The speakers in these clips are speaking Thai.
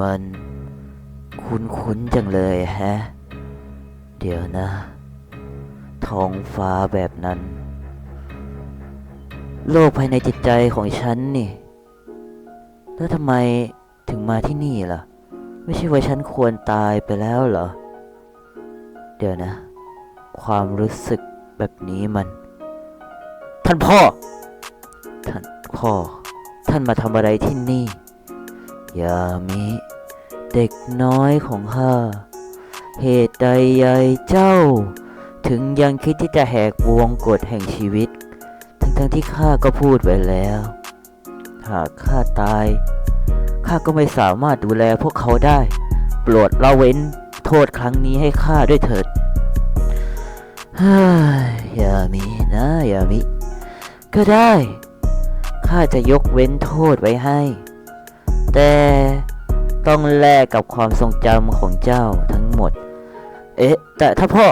มัน คุ้นๆจังเลยแฮะ เดี๋ยวนะ ท้องฟ้าแบบนั้น โลกภายในจิตใจของฉันนี่ แล้วทำไมถึงมาที่นี่ล่ะ ไม่ใช่ว่าฉันควรตายไปแล้วเหรอ เดี๋ยวนะ ความรู้สึกแบบนี้มัน ท่านพ่อ ท่านพ่อ ท่านมาทำอะไรที่นี่ ยามิ เด็กน้อยของข้า เหตุใดยายเจ้า ถึงยังคิดที่จะแหกวงกฎแห่งชีวิต ทั้งๆที่ข้าก็พูดไว้แล้ว หากข้าตาย ข้าก็ไม่สามารถดูแลพวกเขาได้ โปรดละเว้นโทษครั้งนี้ให้ข้าด้วยเถิดเฮ้ยอย่ามีนะย่ามีก็ได้ ข้าจะยกเว้นโทษไว้ให้ แต่ต้องแลกกับความทรงจำของเจ้าทั้งหมด เอ๊ะ แต่ถ้าพ่อ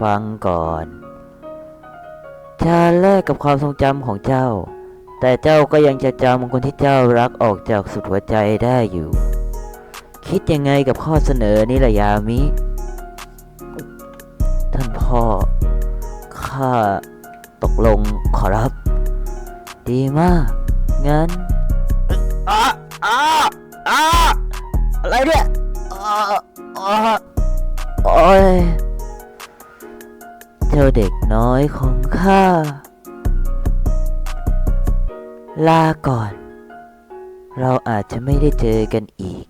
ฟังก่อนจะแลกกับความทรงจำของเจ้า แต่เจ้าก็ยังจะจำคนที่เจ้ารักออกจากสุดหัวใจได้อยู่ คิดยังไงกับข้อเสนอนี้ล่ะยามิ ท่านพ่อ ข้าตกลงขอรับ ดีมาก งั้น อ้าอ้าอ้าอะไรเนี่ยอ้าอ้าโอ้ยเจ้าเด็กน้อยของข้า ลาก่อน เราอาจจะไม่ได้เจอกันอีก